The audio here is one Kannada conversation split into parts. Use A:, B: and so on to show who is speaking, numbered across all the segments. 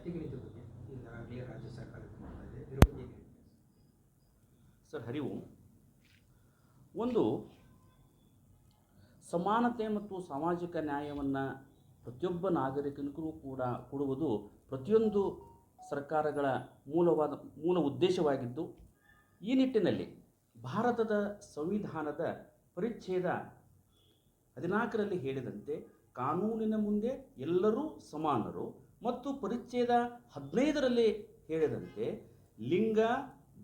A: ಬಗ್ಗೆ ಈಗಾಗಲೇ ರಾಜ್ಯ ಸರ್ಕಾರ?
B: ಸರ್, ಹರಿವು. ಒಂದು, ಸಮಾನತೆ ಮತ್ತು ಸಾಮಾಜಿಕ ನ್ಯಾಯವನ್ನು ಪ್ರತಿಯೊಬ್ಬ ನಾಗರಿಕನಿಗೂ ಕೂಡ ಕೊಡುವುದು ಪ್ರತಿಯೊಂದು ಸರ್ಕಾರಗಳ ಮೂಲವಾದ, ಮೂಲ ಉದ್ದೇಶವಾಗಿದ್ದು, ಈ ನಿಟ್ಟಿನಲ್ಲಿ ಭಾರತದ ಸಂವಿಧಾನದ ಪರಿಚ್ಛೇದ ಹದಿನಾಲ್ಕರಲ್ಲಿ ಹೇಳಿದಂತೆ, ಕಾನೂನಿನ ಮುಂದೆ ಎಲ್ಲರೂ ಸಮಾನರು ಮತ್ತು ಪರಿಚ್ಛೇದ ಹದಿನೈದರಲ್ಲಿ ಹೇಳಿದಂತೆ ಲಿಂಗ,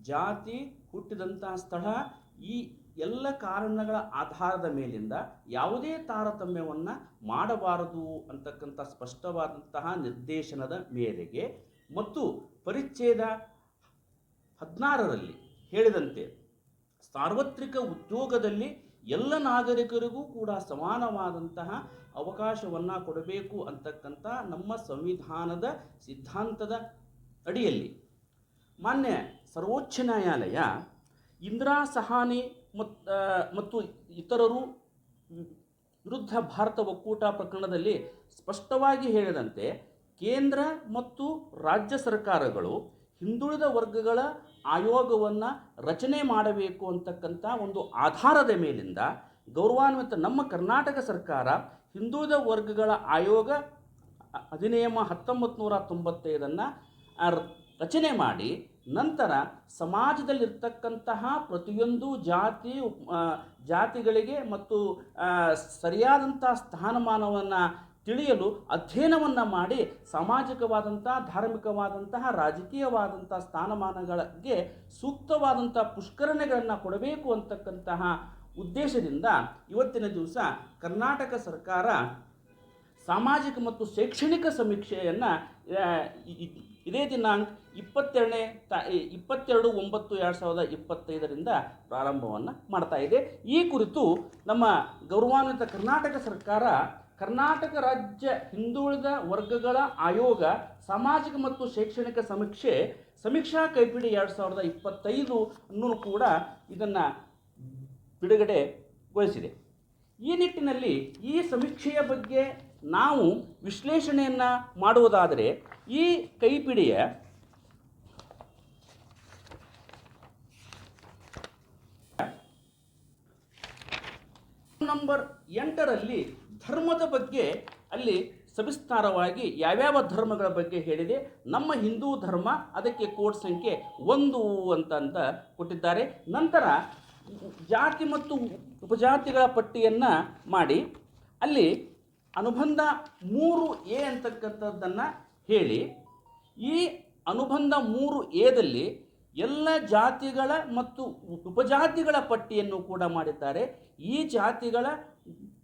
B: ಜಾತಿ ಹುಟ್ಟಿದಂತಹ ಸ್ಥಳ ಈ ಎಲ್ಲ ಕಾರಣಗಳ ಆಧಾರದ ಮೇಲಿಂದ ಯಾವುದೇ ತಾರತಮ್ಯವನ್ನು ಮಾಡಬಾರದು ಅಂತಕ್ಕಂಥ ಸ್ಪಷ್ಟವಾದಂತಹ ನಿರ್ದೇಶನದ ಮೇರೆಗೆ ಮತ್ತು ಪರಿಚ್ಛೇದ ಹದಿನಾರರಲ್ಲಿ ಹೇಳಿದಂತೆ ಸಾರ್ವತ್ರಿಕ ಉದ್ಯೋಗದಲ್ಲಿ ಎಲ್ಲ ನಾಗರಿಕರಿಗೂ ಕೂಡ ಸಮಾನವಾದಂತಹ ಅವಕಾಶವನ್ನು ಕೊಡಬೇಕು ಅಂತಕ್ಕಂಥ ನಮ್ಮ ಸಂವಿಧಾನದ ಸಿದ್ಧಾಂತದ ಅಡಿಯಲ್ಲಿ. ಮಾನ್ಯ ಸರ್ವೋಚ್ಚ ನ್ಯಾಯಾಲಯ ಇಂದಿರಾ ಸಹಾನಿ ಮತ್ ಮತ್ತು ಇತರರು ವಿರುದ್ಧ ಭಾರತ ಒಕ್ಕೂಟ ಪ್ರಕರಣದಲ್ಲಿ ಸ್ಪಷ್ಟವಾಗಿ ಹೇಳಿದಂತೆ ಕೇಂದ್ರ ಮತ್ತು ರಾಜ್ಯ ಸರ್ಕಾರಗಳು ಹಿಂದುಳಿದ ವರ್ಗಗಳ ಆಯೋಗವನ್ನು ರಚನೆ ಮಾಡಬೇಕು ಅಂತಕ್ಕಂಥ ಒಂದು ಆಧಾರದ ಮೇಲಿಂದ ಗೌರವಾನ್ವಿತ ನಮ್ಮ ಕರ್ನಾಟಕ ಸರ್ಕಾರ ಹಿಂದುಳಿದ ವರ್ಗಗಳ ಆಯೋಗ ಅಧಿನಿಯಮ ಹತ್ತೊಂಬತ್ತು ನೂರ ತೊಂಬತ್ತೈದನ್ನು ರಚನೆ ಮಾಡಿ ನಂತರ ಸಮಾಜದಲ್ಲಿರ್ತಕ್ಕಂತಹ ಪ್ರತಿಯೊಂದು ಜಾತಿ ಜಾತಿಗಳಿಗೆ ಮತ್ತು ಸರಿಯಾದಂಥ ಸ್ಥಾನಮಾನವನ್ನು ತಿಳಿಯಲು ಅಧ್ಯಯನವನ್ನು ಮಾಡಿ ಸಾಮಾಜಿಕವಾದಂಥ ಧಾರ್ಮಿಕವಾದಂತಹ ರಾಜಕೀಯವಾದಂಥ ಸ್ಥಾನಮಾನಗಳಿಗೆ ಸೂಕ್ತವಾದಂಥ ಪುಷ್ಕರಣೆಗಳನ್ನು ಕೊಡಬೇಕು ಅಂತಕ್ಕಂತಹ ಉದ್ದೇಶದಿಂದ ಇವತ್ತಿನ ದಿವಸ ಕರ್ನಾಟಕ ಸರ್ಕಾರ ಸಾಮಾಜಿಕ ಮತ್ತು ಶೈಕ್ಷಣಿಕ ಸಮೀಕ್ಷೆಯನ್ನು ಇದೇ ದಿನಾಂಕ ಇಪ್ಪತ್ತೆರಡನೇ ತ ಇಪ್ಪತ್ತೆರಡು, ಒಂಬತ್ತು, ಎರಡು ಸಾವಿರದ ಇಪ್ಪತ್ತೈದರಿಂದ ಪ್ರಾರಂಭವನ್ನು ಮಾಡ್ತಾ ಇದೆ. ಈ ಕುರಿತು ನಮ್ಮ ಗೌರವಾನ್ವಿತ ಕರ್ನಾಟಕ ಸರ್ಕಾರ ಕರ್ನಾಟಕ ರಾಜ್ಯ ಹಿಂದುಳಿದ ವರ್ಗಗಳ ಆಯೋಗ ಸಾಮಾಜಿಕ ಮತ್ತು ಶೈಕ್ಷಣಿಕ ಸಮೀಕ್ಷೆ, ಸಮೀಕ್ಷಾ ಕೈಪಿಡಿ ಎರಡು ಸಾವಿರದ ಇಪ್ಪತ್ತೈದು ಅನ್ನೂ ಕೂಡ ಇದನ್ನು ಬಿಡುಗಡೆಗೊಳಿಸಿದೆ. ಈ ನಿಟ್ಟಿನಲ್ಲಿ ಈ ಸಮೀಕ್ಷೆಯ ಬಗ್ಗೆ ನಾವು ವಿಶ್ಲೇಷಣೆಯನ್ನು ಮಾಡುವುದಾದರೆ, ಈ ಕೈಪಿಡಿಯ ನಂಬರ್ ಎಂಟರಲ್ಲಿ ಧರ್ಮದ ಬಗ್ಗೆ ಅಲ್ಲಿ ಸವಿಸ್ತಾರವಾಗಿ ಯಾವ್ಯಾವ ಧರ್ಮಗಳ ಬಗ್ಗೆ ಹೇಳಿದೆ. ನಮ್ಮ ಹಿಂದೂ ಧರ್ಮ ಅದಕ್ಕೆ ಕೋಡ್ ಸಂಖ್ಯೆ ಒಂದು ಅಂತ ಕೊಟ್ಟಿದ್ದಾರೆ. ನಂತರ ಜಾತಿ ಮತ್ತು ಉಪಜಾತಿಗಳ ಪಟ್ಟಿಯನ್ನು ಮಾಡಿ ಅಲ್ಲಿ ಅನುಬಂಧ ಮೂರು ಎ ಅಂತಕ್ಕಂಥದ್ದನ್ನು ಹೇಳಿ. ಈ ಅನುಬಂಧ ಮೂರು ಎದಲ್ಲಿ ಎಲ್ಲ ಜಾತಿಗಳ ಮತ್ತು ಉಪಜಾತಿಗಳ ಪಟ್ಟಿಯನ್ನು ಕೂಡ ಮಾಡಿದ್ದಾರೆ. ಈ ಜಾತಿಗಳ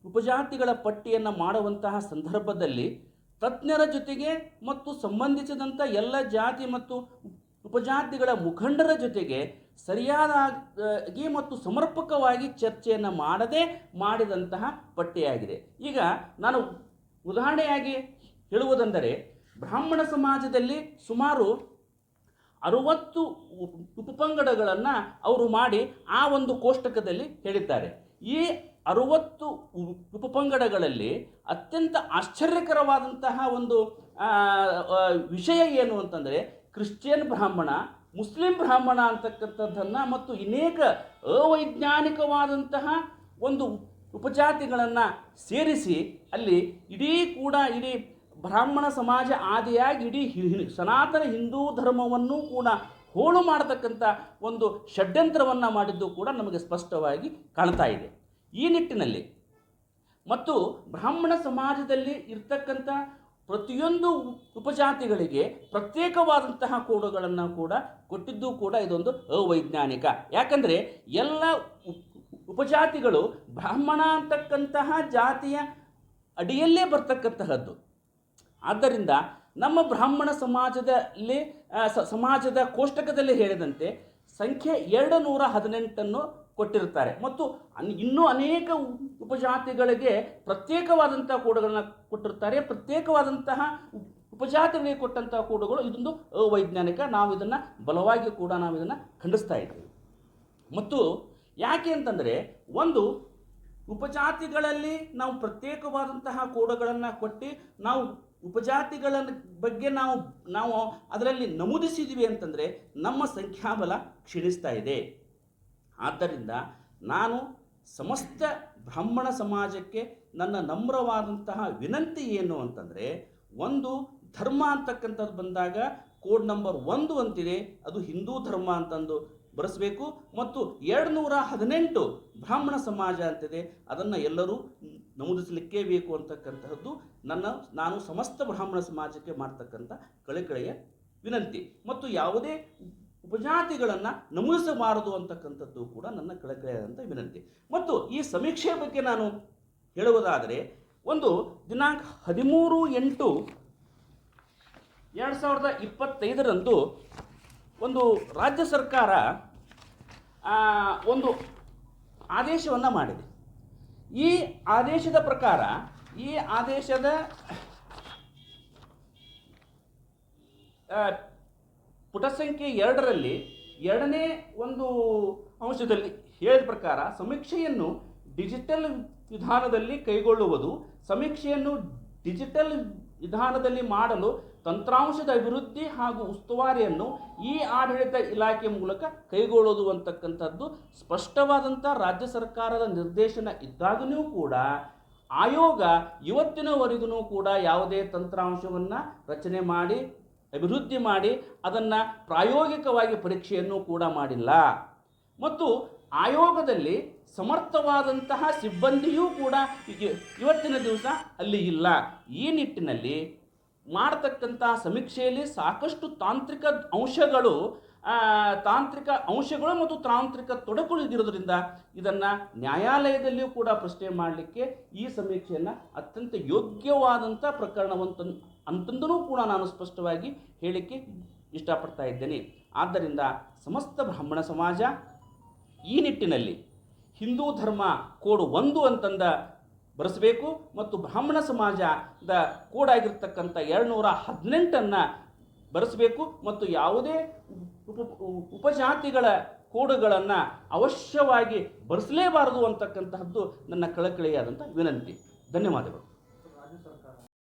B: ಉಪಜಾತಿಗಳ ಪಟ್ಟಿಯನ್ನು ಮಾಡುವಂತಹ ಸಂದರ್ಭದಲ್ಲಿ ತಜ್ಞರ ಜೊತೆಗೆ ಮತ್ತು ಸಂಬಂಧಿಸಿದಂಥ ಎಲ್ಲ ಜಾತಿ ಮತ್ತು ಉಪಜಾತಿಗಳ ಮುಖಂಡರ ಜೊತೆಗೆ ಸರಿಯಾದಾಗಿ ಮತ್ತು ಸಮರ್ಪಕವಾಗಿ ಚರ್ಚೆಯನ್ನು ಮಾಡದೆ ಮಾಡಿದಂತಹ ಪಟ್ಟಿಯಾಗಿದೆ. ಈಗ ನಾನು ಉದಾಹರಣೆಯಾಗಿ ಹೇಳುವುದೆಂದರೆ ಬ್ರಾಹ್ಮಣ ಸಮಾಜದಲ್ಲಿ ಸುಮಾರು ಅರುವತ್ತು ಉಪ, ಉಪಪಂಗಡಗಳನ್ನು ಅವರು ಮಾಡಿ ಆ ಒಂದು ಕೋಷ್ಟಕದಲ್ಲಿ ಹೇಳಿದ್ದಾರೆ. ಈ ಅರುವತ್ತು ಉಪಪಂಗಡಗಳಲ್ಲಿ ಅತ್ಯಂತ ಆಶ್ಚರ್ಯಕರವಾದಂತಹ ಒಂದು ವಿಷಯ ಏನು ಅಂತಂದರೆ ಕ್ರಿಶ್ಚಿಯನ್ ಬ್ರಾಹ್ಮಣ, ಮುಸ್ಲಿಂ ಬ್ರಾಹ್ಮಣ ಅಂತಕ್ಕಂಥದ್ದನ್ನು ಮತ್ತು ಅನೇಕ ಅವೈಜ್ಞಾನಿಕವಾದಂತಹ ಒಂದು ಉಪಜಾತಿಗಳನ್ನು ಸೇರಿಸಿ ಅಲ್ಲಿ ಇಡೀ ಕೂಡ ಇಡೀ ಬ್ರಾಹ್ಮಣ ಸಮಾಜ ಆದಿಯಾಗಿ ಇಡೀ ಸನಾತನ ಹಿಂದೂ ಧರ್ಮವನ್ನು ಕೂಡ ಹೋಳು ಮಾಡತಕ್ಕಂಥ ಒಂದು ಷಡ್ಯಂತ್ರವನ್ನು ಮಾಡಿದ್ದು ಕೂಡ ನಮಗೆ ಸ್ಪಷ್ಟವಾಗಿ ಕಾಣ್ತಾ ಇದೆ. ಈ ನಿಟ್ಟಿನಲ್ಲಿ. ಮತ್ತು ಬ್ರಾಹ್ಮಣ ಸಮಾಜದಲ್ಲಿ ಇರ್ತಕ್ಕಂಥ ಪ್ರತಿಯೊಂದು ಉಪಜಾತಿಗಳಿಗೆ ಪ್ರತ್ಯೇಕವಾದಂತಹ ಕೋಡುಗಳನ್ನು ಕೂಡ ಕೊಟ್ಟಿದ್ದು ಕೂಡ ಇದೊಂದು ಅವೈಜ್ಞಾನಿಕ. ಯಾಕಂದರೆ ಎಲ್ಲ ಉಪ್- ಉಪಜಾತಿಗಳು ಬ್ರಾಹ್ಮಣ ಅಂತಕ್ಕಂತಹ ಜಾತಿಯ ಅಡಿಯಲ್ಲೇ ಬರ್ತಕ್ಕಂತಹದ್ದು. ಆದ್ದರಿಂದ ನಮ್ಮ ಬ್ರಾಹ್ಮಣ ಸಮಾಜದಲ್ಲಿ ಸಮಾಜದ ಕೋಷ್ಟಕದಲ್ಲಿ ಹೇಳಿದಂತೆ ಸಂಖ್ಯೆ ಎರಡು ನೂರ ಹದಿನೆಂಟನ್ನು ಕೊಟ್ಟಿರ್ತಾರೆ ಮತ್ತು ಇನ್ನೂ ಅನೇಕ ಉಪಜಾತಿಗಳಿಗೆ ಪ್ರತ್ಯೇಕವಾದಂಥ ಕೋಡುಗಳನ್ನು ಕೊಟ್ಟಿರ್ತಾರೆ ಪ್ರತ್ಯೇಕವಾದಂತಹ ಉಪ್- ಉಪಜಾತಿಗಳಿಗೆ ಕೊಟ್ಟಂತಹ ಕೋಡುಗಳು ಇದೊಂದು ಅವೈಜ್ಞಾನಿಕ. ನಾವು ಇದನ್ನು ಬಲವಾಗಿ ಕೂಡ ನಾವು ಇದನ್ನು ಖಂಡಿಸ್ತಾ ಇದ್ದೀವಿ. ಮತ್ತು ಯಾಕೆ ಅಂತಂದರೆ ಒಂದು ಉಪಜಾತಿಗಳಲ್ಲಿ ನಾವು ಪ್ರತ್ಯೇಕವಾದಂತಹ ಕೋಡುಗಳನ್ನು ಕೊಟ್ಟು ನಾವು ಉಪಜಾತಿಗಳ ಬಗ್ಗೆ ನಾವು ನಾವು ಅದರಲ್ಲಿ ನಮೂದಿಸಿದ್ದೀವಿ ಅಂತಂದರೆ ನಮ್ಮ ಸಂಖ್ಯಾಬಲ ಕ್ಷೀಣಿಸ್ತಾ ಇದೆ. ಆದ್ದರಿಂದ ನಾನು ಸಮಸ್ತ ಬ್ರಾಹ್ಮಣ ಸಮಾಜಕ್ಕೆ ನನ್ನ ನಮ್ರವಾದಂತಹ ವಿನಂತಿ ಏನು ಅಂತಂದರೆ, ಒಂದು ಧರ್ಮ ಅಂತಕ್ಕಂಥದ್ದು ಬಂದಾಗ ಕೋಡ್ ನಂಬರ್ ಒಂದು ಅಂತಿದೆ, ಅದು ಹಿಂದೂ ಧರ್ಮ ಅಂತಂದು ಬರೆಸಬೇಕು. ಮತ್ತು ಎರಡು ನೂರ ಹದಿನೆಂಟು ಬ್ರಾಹ್ಮಣ ಸಮಾಜ ಅಂತಿದೆ, ಅದನ್ನು ಎಲ್ಲರೂ ನಮೂದಿಸಲಿಕ್ಕೆ ಬೇಕು ಅಂತಕ್ಕಂತಹದ್ದು ನನ್ನ, ನಾನು ಸಮಸ್ತ ಬ್ರಾಹ್ಮಣ ಸಮಾಜಕ್ಕೆ ಮಾಡ್ತಕ್ಕಂಥ ಕಳೆಕಳೆಯ ವಿನಂತಿ. ಮತ್ತು ಯಾವುದೇ ಉಪಜಾತಿಗಳನ್ನು ನಮೂದಿಸಬಾರದು ಅಂತಕ್ಕಂಥದ್ದು ಕೂಡ ನನ್ನ ಕಳಕಳಿಯಾದಂಥ ವಿನಂತಿ. ಮತ್ತು ಈ ಸಮೀಕ್ಷೆ ಬಗ್ಗೆ ನಾನು ಹೇಳುವುದಾದರೆ, ಒಂದು ದಿನಾಂಕ ಹದಿಮೂರು ಎಂಟು ಎರಡು ಸಾವಿರದ ಇಪ್ಪತ್ತೈದರಂದು ಒಂದು ರಾಜ್ಯ ಸರ್ಕಾರ ಒಂದು ಆದೇಶವನ್ನು ಮಾಡಿದೆ. ಈ ಆದೇಶದ ಪ್ರಕಾರ, ಈ ಆದೇಶದ ಪುಟ ಸಂಖ್ಯೆ ಎರಡರಲ್ಲಿ ಎರಡನೇ ಒಂದು ಅಂಶದಲ್ಲಿ ಹೇಳಿದ ಪ್ರಕಾರ ಸಮೀಕ್ಷೆಯನ್ನು ಡಿಜಿಟಲ್ ವಿಧಾನದಲ್ಲಿ ಕೈಗೊಳ್ಳುವುದು, ಸಮೀಕ್ಷೆಯನ್ನು ಡಿಜಿಟಲ್ ವಿಧಾನದಲ್ಲಿ ಮಾಡಲು ತಂತ್ರಾಂಶದ ಅಭಿವೃದ್ಧಿ ಹಾಗೂ ಉಸ್ತುವಾರಿಯನ್ನು ಈ ಆಡಳಿತ ಇಲಾಖೆ ಮೂಲಕ ಕೈಗೊಳ್ಳೋದು ಅಂತಕ್ಕಂಥದ್ದು ಸ್ಪಷ್ಟವಾದಂಥ ರಾಜ್ಯ ಸರ್ಕಾರದ ನಿರ್ದೇಶನ ಇದ್ದಾಗಲೂ ಕೂಡ ಆಯೋಗ ಇವತ್ತಿನವರೆಗೂ ಕೂಡ ಯಾವುದೇ ತಂತ್ರಾಂಶವನ್ನು ರಚನೆ ಮಾಡಿ ಅಭಿವೃದ್ಧಿ ಮಾಡಿ ಅದನ್ನು ಪ್ರಾಯೋಗಿಕವಾಗಿ ಪರೀಕ್ಷೆಯನ್ನು ಕೂಡ ಮಾಡಿಲ್ಲ. ಮತ್ತು ಆಯೋಗದಲ್ಲಿ ಸಮರ್ಥವಾದಂತಹ ಸಿಬ್ಬಂದಿಯೂ ಕೂಡ ಇವತ್ತಿನ ದಿವಸ ಅಲ್ಲಿ ಇಲ್ಲ. ಈ ನಿಟ್ಟಿನಲ್ಲಿ ಮಾಡತಕ್ಕಂತಹ ಸಮೀಕ್ಷೆಯಲ್ಲಿ ಸಾಕಷ್ಟು ತಾಂತ್ರಿಕ ಅಂಶಗಳು ತಾಂತ್ರಿಕ ಅಂಶಗಳು ಮತ್ತು ತಾಂತ್ರಿಕ ತೊಡಕುಗಳು ಇರೋದ್ರಿಂದ ಇದನ್ನು ನ್ಯಾಯಾಲಯದಲ್ಲಿಯೂ ಕೂಡ ಪ್ರಶ್ನೆ ಮಾಡಲಿಕ್ಕೆ ಈ ಸಮೀಕ್ಷೆಯನ್ನು ಅತ್ಯಂತ ಯೋಗ್ಯವಾದಂಥ ಪ್ರಕರಣವಂತ ಅಂತಂದೂ ಕೂಡ ನಾನು ಸ್ಪಷ್ಟವಾಗಿ ಹೇಳಲಿಕ್ಕೆ ಇಷ್ಟಪಡ್ತಾ ಇದ್ದೇನೆ. ಆದ್ದರಿಂದ ಸಮಸ್ತ ಬ್ರಾಹ್ಮಣ ಸಮಾಜ ಈ ನಿಟ್ಟಿನಲ್ಲಿ ಹಿಂದೂ ಧರ್ಮ ಕೋಡ್ ಒಂದು ಅಂತಂದ ಬರೆಸಬೇಕು ಮತ್ತು ಬ್ರಾಹ್ಮಣ ಸಮಾಜದ ಕೋಡ್ ಆಗಿರ್ತಕ್ಕಂಥ ಎರಡುನೂರ ಹದಿನೆಂಟನ್ನು ಬರೆಸಬೇಕು ಮತ್ತು ಯಾವುದೇ ಉಪ, ಉಪಜಾತಿಗಳ ಕೋಡುಗಳನ್ನು ಅವಶ್ಯವಾಗಿ ಬರೆಸಲೇಬಾರದು ಅಂತಕ್ಕಂತಹದ್ದು ನನ್ನ ಕಳಕಳಿಯಾದಂಥ ವಿನಂತಿ. ಧನ್ಯವಾದಗಳು.